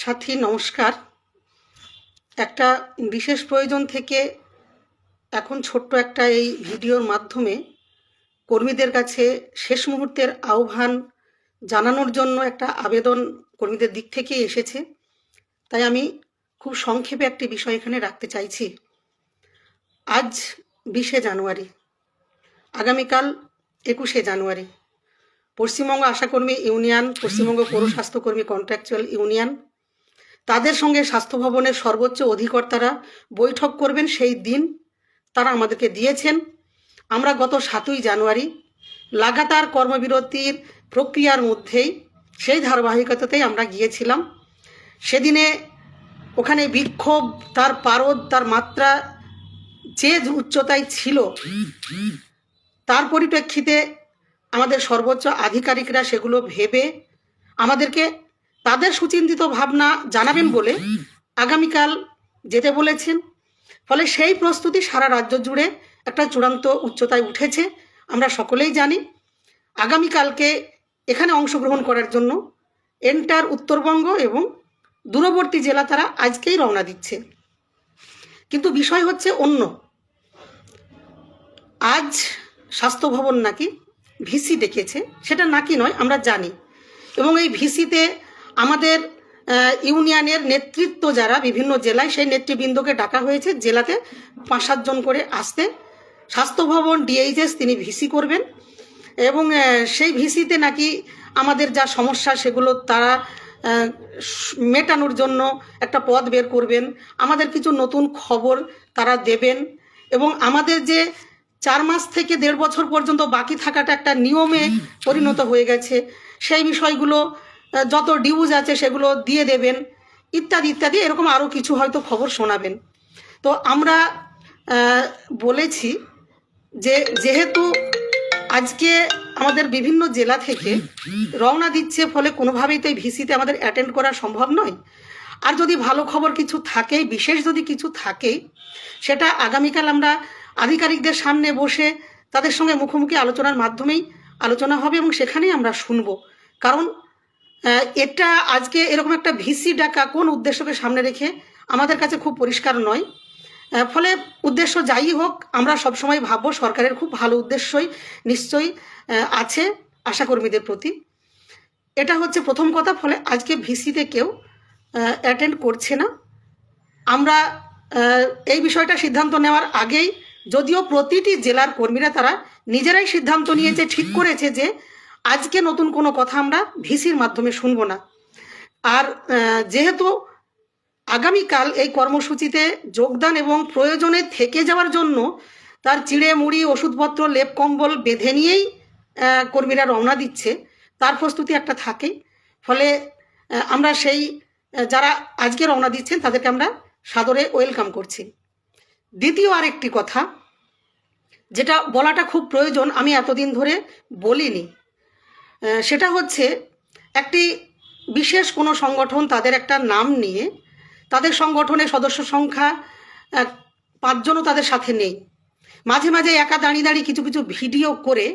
সাথী, নমস্কার। একটা বিশেষ প্রয়োজন থেকে এখন ছোট্ট একটা এই ভিডিওর মাধ্যমে কর্মীদের কাছে শেষ মুহূর্তের আহ্বান জানানোর জন্য একটা আবেদন কর্মীদের দিক থেকে এসেছে। তাই আমি খুব সংক্ষেপে একটি বিষয় এখানে রাখতে চাইছি। আজ বিশে জানুয়ারি, আগামীকাল একুশে জানুয়ারি, পশ্চিমবঙ্গ আশাকর্মী ইউনিয়ন, পশ্চিমবঙ্গ পৌর স্বাস্থ্যকর্মী কন্ট্রাকচুয়াল ইউনিয়ন তাদের সঙ্গে স্বাস্থ্য ভবনের সর্বোচ্চ অধিকর্তারা বৈঠক করবেন সেই দিন তারা আমাদেরকে দিয়েছেন। আমরা গত সাতই জানুয়ারি লাগাতার কর্মবিরতির প্রক্রিয়ার মধ্যেই সেই ধারাবাহিকতাতেই আমরা গিয়েছিলাম। সেদিনে ওখানে বিক্ষোভ, তার পারদ, তার মাত্রা যে উচ্চতায় ছিল, তার পরিপ্রেক্ষিতে আমাদের সর্বোচ্চ আধিকারিকরা সেগুলো ভেবে আমাদেরকে তাদের সুচিন্তিত ভাবনা জানাবেন বলে আগামীকাল যেতে বলেছেন। ফলে সেই প্রস্তুতি সারা রাজ্য জুড়ে একটা চূড়ান্ত উচ্চতায় উঠেছে, আমরা সকলেই জানি। আগামীকালকে এখানে অংশগ্রহণ করার জন্য এন্টার উত্তরবঙ্গ এবং দূরবর্তী জেলা তারা আজকেই রওনা দিচ্ছে। কিন্তু বিষয় হচ্ছে অন্য। আজ স্বাস্থ্য ভবন নাকি ভিসি ডেকেছে, সেটা নাকি নয়, আমরা জানি। এবং এই ভিসিতে আমাদের ইউনিয়নের নেতৃত্ব যারা বিভিন্ন জেলায়, সেই নেতৃবৃন্দকে ডাকা হয়েছে। জেলাতে পাঁচ সাতজন করে আসতে। স্বাস্থ্য ভবন, ডিএইচএস তিনি ভিসি করবেন। এবং সেই ভিসিতে নাকি আমাদের যা সমস্যা, সেগুলো তারা মেটানোর জন্য একটা পথ বের করবেন। আমাদের কিছু নতুন খবর তারা দেবেন। এবং আমাদের যে চার মাস থেকে দেড় বছর পর্যন্ত বাকি থাকাটা একটা নিয়মে পরিণত হয়ে গেছে। সেই বিষয়গুলো যত ডিউজ আছে সেগুলো দিয়ে দেবেন, ইত্যাদি ইত্যাদি, এরকম আরও কিছু হয়তো খবর শোনাবেন। তো আমরা বলেছি যে যেহেতু আজকে আমাদের বিভিন্ন জেলা থেকে রওনা দিচ্ছে, ফলে কোনোভাবেই তো এই ভিসিতে আমাদের অ্যাটেন্ড করা সম্ভব নয়। আর যদি ভালো খবর কিছু থাকে, বিশেষ যদি কিছু থাকেই সেটা আগামীকাল আমরা আধিকারিকদের সামনে বসে তাদের সঙ্গে মুখোমুখি আলোচনার মাধ্যমেই আলোচনা হবে এবং সেখানেই আমরা শুনব। কারণ এটা আজকে এরকম একটা ভিসি ডাকা কোন উদ্দেশ্যকে সামনে রেখে আমাদের কাছে খুব পরিষ্কার নয়। ফলে উদ্দেশ্য যাই হোক, আমরা সবসময় ভাববো সরকারের খুব ভালো উদ্দেশ্যই নিশ্চয়ই আছে আশাকর্মীদের প্রতি। এটা হচ্ছে প্রথম কথা, ফলে আজকে ভিসিতে কেউ অ্যাটেন্ড করছে না। আমরা এই বিষয়টা সিদ্ধান্ত নেওয়ার আগেই, যদিও প্রতিটি জেলার কর্মীরা তারা নিজেরাই সিদ্ধান্ত নিয়েছে, ঠিক করেছে যে আজকে নতুন কোনো কথা আমরা ভিসির মাধ্যমে শুনব না। আর যেহেতু আগামীকাল এই কর্মসূচিতে যোগদান এবং প্রয়োজনে থেকে যাওয়ার জন্য তার চিড়ে মুড়ি, ওষুধপত্র, লেপ কম্বল বেঁধে নিয়েই কর্মীরা রওনা দিচ্ছে, তার প্রস্তুতি একটা থাকেই ফলে আমরা সেই যারা আজকে রওনা দিচ্ছেন তাদেরকে আমরা সাদরে ওয়েলকাম করছি। দ্বিতীয় আরেকটি কথা, যেটা বলাটা খুব প্রয়োজন, আমি এতদিন ধরে বলিনি। সেটা হচ্ছে একটি বিশেষ কোনো সংগঠন তাদের একটা নাম নিয়ে তাদের সংগঠনের সদস্য সংখ্যা পাঁচজনও তাদের সাথে নেই। মাঝে মাঝে একা দাঁড়িয়ে দাঁড়িয়ে কিছু কিছু ভিডিও করে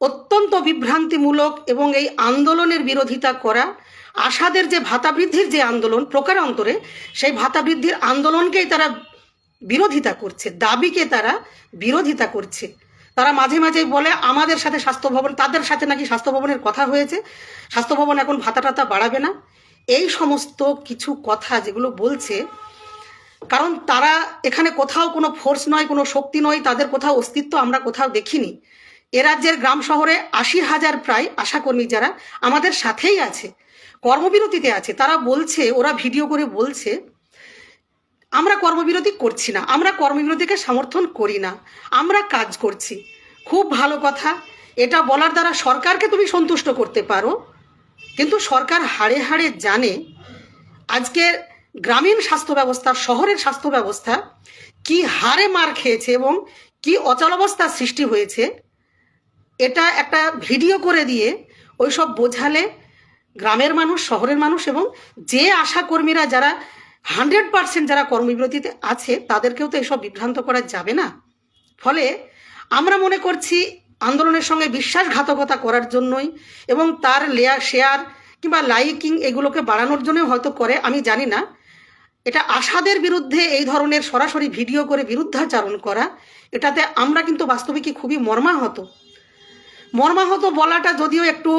অত্যন্ত বিভ্রান্তিমূলক এবং এই আন্দোলনের বিরোধিতা করা, আশাদের যে ভাতা বৃদ্ধির যে আন্দোলন, প্রকার অন্তরে সেই ভাতা বৃদ্ধির আন্দোলনকেই তারা বিরোধিতা করছে, দাবিকে তারা বিরোধিতা করছে। তারা মাঝে মাঝে বলে, আমাদের সাথে স্বাস্থ্য ভবন তাদের সাথে নাকি স্বাস্থ্য ভবনের কথা হয়েছে। স্বাস্থ্য ভবন এখন ভাতা টাতা বাড়াবে না। এই সমস্ত কিছু কথা যেগুলো বলছে, কারণ তারা এখানে কোথাও কোনো ফোর্স নয়, কোনো শক্তি নয়, তাদের কোথাও অস্তিত্ব আমরা কোথাও দেখিনি। এ রাজ্যের গ্রাম শহরে আশি হাজার প্রায় আশাকর্মী যারা আমাদের সাথেই আছে, কর্মবিরতিতে আছে। তারা বলছে, ওরা ভিডিও করে বলছে আমরা কর্মবিরতি করছি না, আমরা কর্মবিরতিকে সমর্থন করি না, আমরা কাজ করছি। খুব ভালো কথা, এটা বলার দ্বারা সরকারকে তুমি সন্তুষ্ট করতে পারো, কিন্তু সরকার হাড়ে হাড়ে জানে আজকের গ্রামীণ স্বাস্থ্য ব্যবস্থা, শহরের স্বাস্থ্য ব্যবস্থা কি হারে মার খেয়েছে এবং কি অচলাবস্থার সৃষ্টি হয়েছে, এটা একটা ভিডিও করে দিয়ে ওইসব বোঝালে গ্রামের মানুষ, শহরের মানুষ এবং যে আশাকর্মীরা যারা হান্ড্রেড পার্সেন্ট যারা কর্মবিরতিতে আছে, তাদেরকেও তো এসব বিভ্রান্ত করা যাবে না। ফলে আমরা মনে করছি আন্দোলনের সঙ্গে বিশ্বাসঘাতকতা করার জন্যই এবং তার লেয়ার শেয়ার কিংবা লাইকিং এগুলোকে বাড়ানোর জন্য হয়তো করে, আমি জানি না। এটা আশাদের বিরুদ্ধে এই ধরনের সরাসরি ভিডিও করে বিরুদ্ধাচারণ করা, এটাতে আমরা কিন্তু বাস্তবে কি খুবই মর্মাহত। মর্মাহত বলাটা যদিও একটু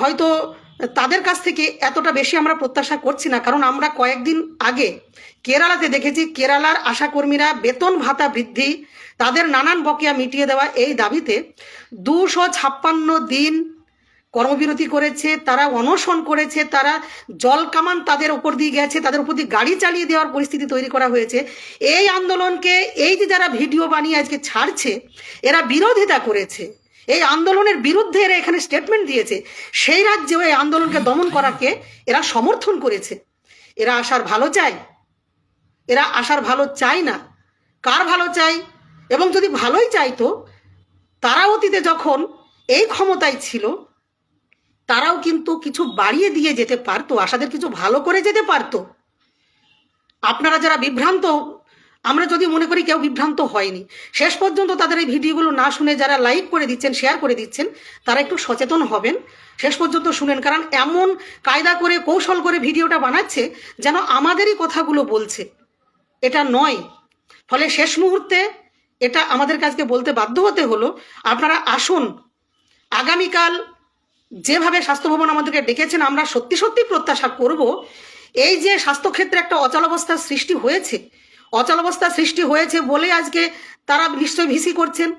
হয়তো তাদের কাছ থেকে এতটা বেশি আমরা প্রত্যাশা করছি না, কারণ আমরা কয়েকদিন আগে কেরালাতে দেখেছি, কেরালার আশাকর্মীরা বেতন ভাতা বৃদ্ধি, তাদের নানান বকেয়া মিটিয়ে দেওয়া এই দাবিতে দুশো ছাপ্পান্ন দিন কর্মবিরতি করেছে, তারা অনশন করেছে, তারা জল কামান তাদের উপর দিয়ে গেছে, তাদের উপর দিয়ে গাড়ি চালিয়ে দেওয়ার পরিস্থিতি তৈরি করা হয়েছে। এই আন্দোলনকে এই যে যারা ভিডিও বানিয়ে আজকে ছাড়ছে, এরা বিরোধিতা করেছে। এই আন্দোলনের বিরুদ্ধে এরা এখানে স্টেটমেন্ট দিয়েছে। সেই রাজ্যেও এই আন্দোলনকে দমন করাকে এরা সমর্থন করেছে। এরা আসার ভালো চায়। এরা আসার ভালো চায় না। কার ভালো চাই এবং যদি ভালোই চাইতো, তারা অতীতে যখন এই ক্ষমতায় ছিল, তারাও কিন্তু কিছু বাড়িয়ে দিয়ে যেতে পারতো, আশাদের কিছু ভালো করে যেতে পারতো। আপনারা যারা বিভ্রান্ত আমরা যদি মনে করি কেউ বিভ্রান্ত হয়নি, শেষ পর্যন্ত তাদের এই ভিডিওগুলো না শুনে যারা লাইক করে দিচ্ছেন শেয়ার করে দিচ্ছেন, তারা একটু সচেতন হবেন। শেষ পর্যন্ত শুনেন, কারণ এমন কায়দা করে, কৌশল করে ভিডিওটা বানাচ্ছে যেন আমাদেরই কথাগুলো বলছে। এটা নয়। ফলে শেষ মুহূর্তে এটা আমাদের কাছকে বলতে বাধ্য হতে হলো, আপনারা আসুন, আগামীকাল যেভাবে স্বাস্থ্য ভবন আমাদেরকে ডেকেছেন, আমরা সত্যি সত্যি প্রত্যাশা করব, এই যে স্বাস্থ্যক্ষেত্রে একটা অচলাবস্থার সৃষ্টি হয়েছে অচলাবস্থা সৃষ্টি হয়েছে বলে আজকে তারা নিশ্চয়ই ভিসি করছেন।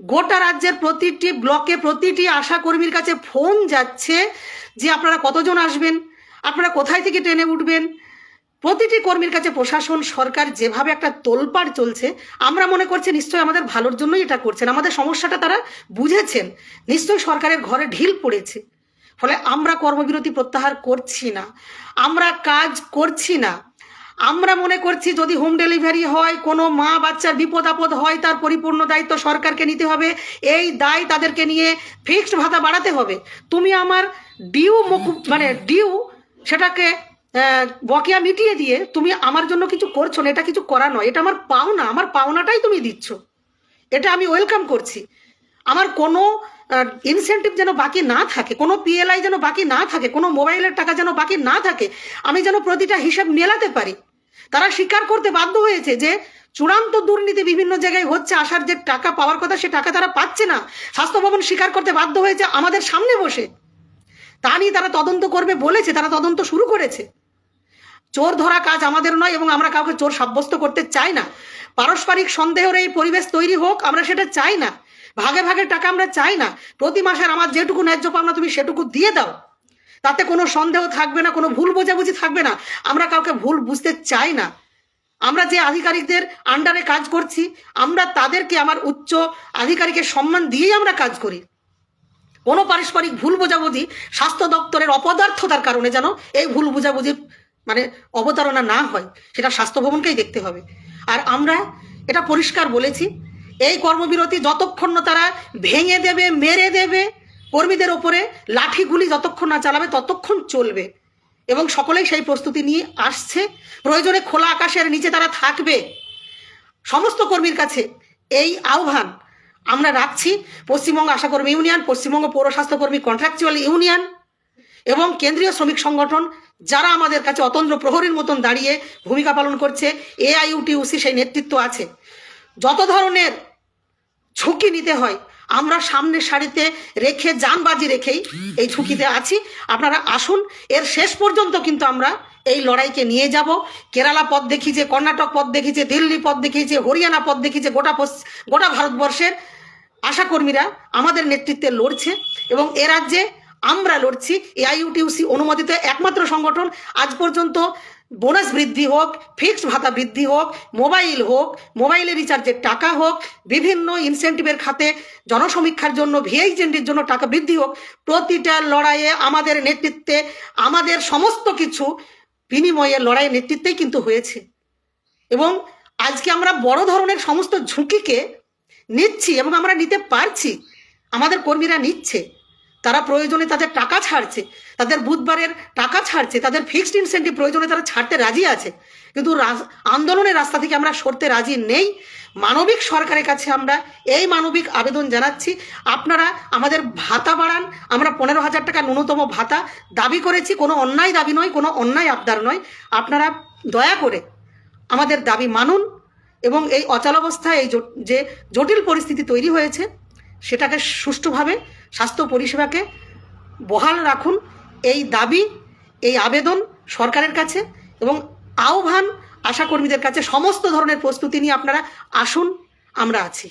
গোটা রাজ্যের প্রতিটি ব্লকে প্রতিটি আশা কর্মীর কাছে ফোন যাচ্ছে যে আপনারা কতজন আসবেন, আপনারা কোথায় থেকে ট্রেনে উঠবেন? প্রতিটি কর্মীর কাছে প্রশাসন, সরকার যেভাবে একটা তোলপাড় চলছে, আমরা মনে করছি নিশ্চয়ই আমাদের ভালোর জন্যই এটা করছেন। আমাদের সমস্যাটা তারা বুঝেছেন। নিশ্চয়ই সরকারের ঘরে ঢিল পড়েছে। ফলে আমরা কর্মবিরতি প্রত্যাহার করছি না। আমরা কাজ করছি না। আমরা মনে করছি যদি হোম ডেলিভারি হয়, কোনো মা বাচ্চার বিপদ আপদ হয়, তার পরিপূর্ণ দায়িত্ব সরকারকে নিতে হবে। এই দায় তাদেরকে নিয়ে ফিক্সড ভাতা বাড়াতে হবে। তুমি আমার ডিউ মানে ডিউ সেটাকে বকেয়া মিটিয়ে দিয়ে তুমি আমার জন্য কিছু করছ না, এটা কিছু করা নয়। এটা আমার পাওনা, আমার পাওনাটাই তুমি দিচ্ছ। এটা আমি ওয়েলকাম করছি। আমার কোনো ইনসেন্টিভ যেন বাকি না থাকে, কোনো পিএলআই যেন বাকি না থাকে, কোনো মোবাইলের টাকা যেন বাকি না থাকে, আমি যেন প্রতিটা হিসাব মেলাতে পারি। তারা স্বীকার করতে বাধ্য হয়েছে যে চূড়ান্ত দুর্নীতি বিভিন্ন জায়গায় হচ্ছে, আসার যে টাকা পাওয়ার কথা সে টাকা তারা পাচ্ছে না। স্বাস্থ্য ভবন স্বীকার করতে বাধ্য হয়েছে আমাদের সামনে বসে। তা নিয়ে তারা তদন্ত করবে বলেছে, তারা তদন্ত শুরু করেছে। চোর ধরা কাজ আমাদের নয় এবং আমরা কাউকে চোর সাব্যস্ত করতে চাই না। পারস্পরিক সন্দেহের এই পরিবেশ তৈরি হোক, আমরা সেটা চাই না। ভাগে ভাগে টাকা আমরা চাই না। প্রতি মাসের আমার যেটুকু ন্যায্য পাওনা তুমি সেটুকু দিয়ে দাও। তাতে কোনো সন্দেহ থাকবে না, কোনো ভুল বোঝাবুঝি থাকবে না। আমরা কাউকে ভুল বুঝতে চাই না। আমরা যে আধিকারিকদের আন্ডারে কাজ করছি, আমরা তাদেরকে আমার উচ্চ আধিকারিকের সম্মান দিয়েই আমরা কাজ করি। কোনো পারস্পরিক ভুল বোঝাবুঝি স্বাস্থ্য দপ্তরের অপদার্থতার কারণে যেন এই ভুল বোঝাবুঝির মানে অবতারণা না হয়, সেটা স্বাস্থ্য ভবনকেই দেখতে হবে। আর আমরা এটা পরিষ্কার বলেছি, এই কর্মবিরতি যতক্ষণ না তারা ভেঙে দেবে, মেরে দেবে কর্মীদের ওপরে লাঠিগুলি যতক্ষণ না চালাবে ততক্ষণ চলবে। এবং সকলেই সেই প্রস্তুতি নিয়ে আসছে। প্রয়োজনে খোলা আকাশের নিচে তারা থাকবে। সমস্ত কর্মীর কাছে এই আহ্বান আমরা রাখছি। পশ্চিমবঙ্গ আশাকর্মী ইউনিয়ন, পশ্চিমবঙ্গ পৌর স্বাস্থ্যকর্মী কন্ট্রাকচুয়াল ইউনিয়ন এবং কেন্দ্রীয় শ্রমিক সংগঠন যারা আমাদের কাছে অতন্ত্র প্রহরীর মতন দাঁড়িয়ে ভূমিকা পালন করছে এআইইউটিউসি সেই নেতৃত্ব আছে। যত ধরনের ঝুঁকি নিতে হয় আমরা সামনের সারিতে রেখে যানবাজি রেখেই এই ঝুঁকিতে আছি। আপনারা আসুন, এর শেষ পর্যন্ত কিন্তু আমরা এই লড়াইকে নিয়ে যাব। কেরালা পথ দেখিয়েছে, কর্ণাটক পথ দেখিছে দিল্লি পথ দেখিয়েছে, হরিয়ানা পথ দেখিছে গোটা গোটা ভারতবর্ষের আশাকর্মীরা আমাদের নেতৃত্বে লড়ছে এবং এ রাজ্যে আমরা লড়ছি এআইইউটিউসি অনুমোদিত একমাত্র সংগঠন। আজ পর্যন্ত বোনাস বৃদ্ধি হোক, ফিক্সড ভাতা বৃদ্ধি হোক, মোবাইল হোক, মোবাইলে রিচার্জের টাকা হোক, বিভিন্ন ইনসেন্টিভের খাতে জনসমীক্ষার জন্য ভিআইজেন্ডির জন্য টাকা বৃদ্ধি হোক, প্রতিটা লড়াইয়ে আমাদের নেতৃত্বে, আমাদের সমস্ত কিছু বিনিময়ে লড়াইয়ের নেতৃত্বেই কিন্তু হয়েছে। এবং আজকে আমরা বড় ধরনের সমস্ত ঝুঁকিকে নিচ্ছি এবং আমরা নিতে পারছি, আমাদের কর্মীরা নিচ্ছে। তারা প্রয়োজনে তাদের টাকা ছাড়ছে, তাদের বুধবারের টাকা ছাড়ছে, তাদের ফিক্সড ইনসেন্টিভ প্রয়োজনে তারা ছাড়তে রাজি আছে। কিন্তু আন্দোলনের রাস্তা থেকে আমরা সরতে রাজি নেই। মানবিক সরকারের কাছে আমরা এই মানবিক আবেদন জানাচ্ছি। আপনারা আমাদের ভাতা বাড়ান, আমরা পনেরো হাজার টাকা ন্যূনতম ভাতা দাবি করেছি। কোনো অন্যায় দাবি নয়, কোনো অন্যায় আবদার নয়। আপনারা দয়া করে আমাদের দাবি মানুন এবং এই অচলাবস্থায় এই যে জটিল পরিস্থিতি তৈরি হয়েছে, সেটাকে সুষ্ঠুভাবে স্বাস্থ্য পরিষেবাকে বহাল রাখুন। এই দাবি, এই আবেদন সরকারের কাছে এবং আহ্বান আশাকর্মীদের কাছে সমস্ত ধরনের প্রস্তুতি নিয়ে আপনারা আসুন, আমরা আছি।